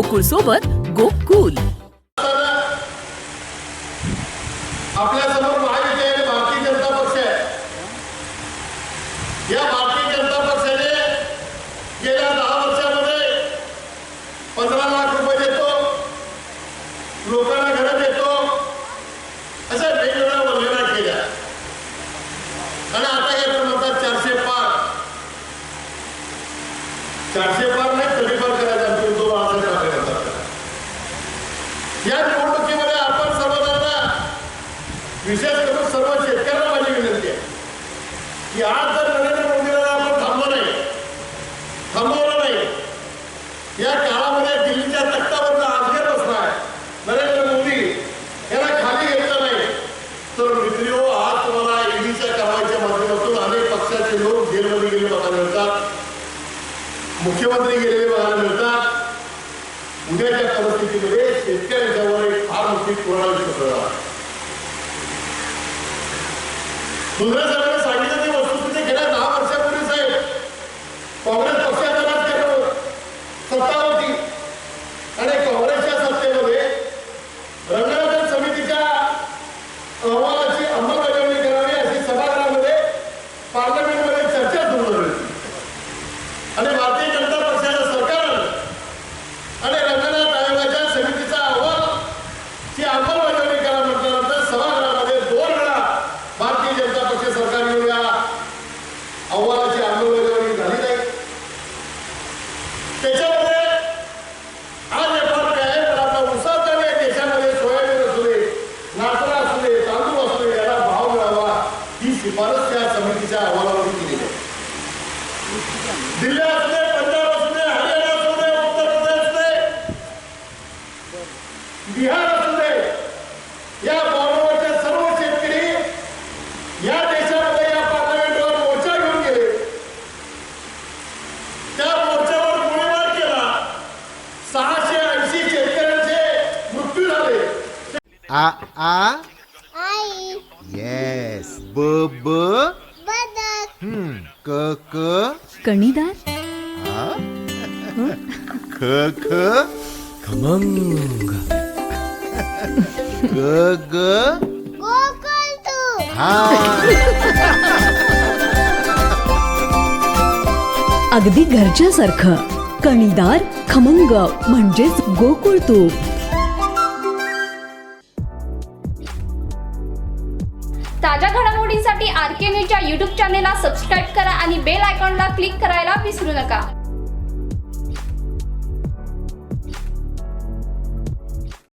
गोकुळ सोबत गोकुल आपल्यासमोर भारतीय जनता पक्ष आहे. या भारतीय जनता पक्षाने गेल्या दहा वर्षामध्ये पंधरा लाख रुपये देतो लोकांना घरं देतो अशा वेगवेगळ्या केल्या. आणि आता हे म्हणतात चारशे पाच. चारशे पाच या निवडणुकीमध्ये आपण सर्वजणांना विशेष करून सर्व शेतकऱ्यांना माझी विनंती आहे की आज जर नरेंद्र मोदीला आपण थांबलो नाही थांबवलं नाही या काळामध्ये दिल्लीच्या तख्तावरचा आजगर बसलाय नरेंद्र मोदी याला खाली घेतलं नाही. तर मित्रिओ आज तुम्हाला ईडीच्या कारवाईच्या माध्यमातून अनेक पक्षाचे लोक जेलमध्ये गेले बघायला मिळतात मुख्यमंत्री गेलेले बघायला मिळतात. उद्याच्या परिस्थितीमध्ये शेतकऱ्यांच्यावर एक फार मोठी कोरोना विषय दुसऱ्या सरकारने सांगितलं ती वस्तुस्थिती गेल्या दहा वर्षापूर्वी साहेब. काँग्रेस पक्षाच्या राज्यात सत्ता होती. आणि काँग्रेसच्या सत्तेमध्ये रंगराजन समितीच्या अहवालाची अंमलबजावणी करावी अशी सभागृहामध्ये पार्लमेंटमध्ये चर्चा सुरू झाली होती. आणि भारतीय जनता पक्षाच्या सरकारनं आणि रंगनाथ आयोगाच्या समितीचा अहवाल ची अंमलबजावणी करा म्हटल्यानंतर सभागृहामध्ये दोन वेळा भारतीय जनता पक्ष सरकार येऊन या अहवालाची अंमलबजावणी झाली नाही. त्याच्यामध्ये आज व्यापार काय आहे पण आता उसात देशामध्ये सोयाबीन असू दे नाचरा असू दे तांदूळ असू दे याला भाव मिळावा ही शिफारस त्या समितीच्या अहवालावरून केलेली आहे दिल्ली असू दे पंजाब असू दे हरियाणा असू दे उत्तर प्रदेश असू दे बिहार असू दे या आ आ? आई. येस ब ब बदक. हम्म क क कणीदार? आ ख ख खमंग. ग ग गोकुळ तू. हा. अगदी घरच्यासारखं. कणीदार खमंग म्हणजेच गोकुळ तूप ताज्या घडामोडींसाठी आर के न्यूजच्या यूट्यूब चॅनेलला सबस्क्राईब करा आणि बेल आयकॉनला क्लिक करायला विसरू नका.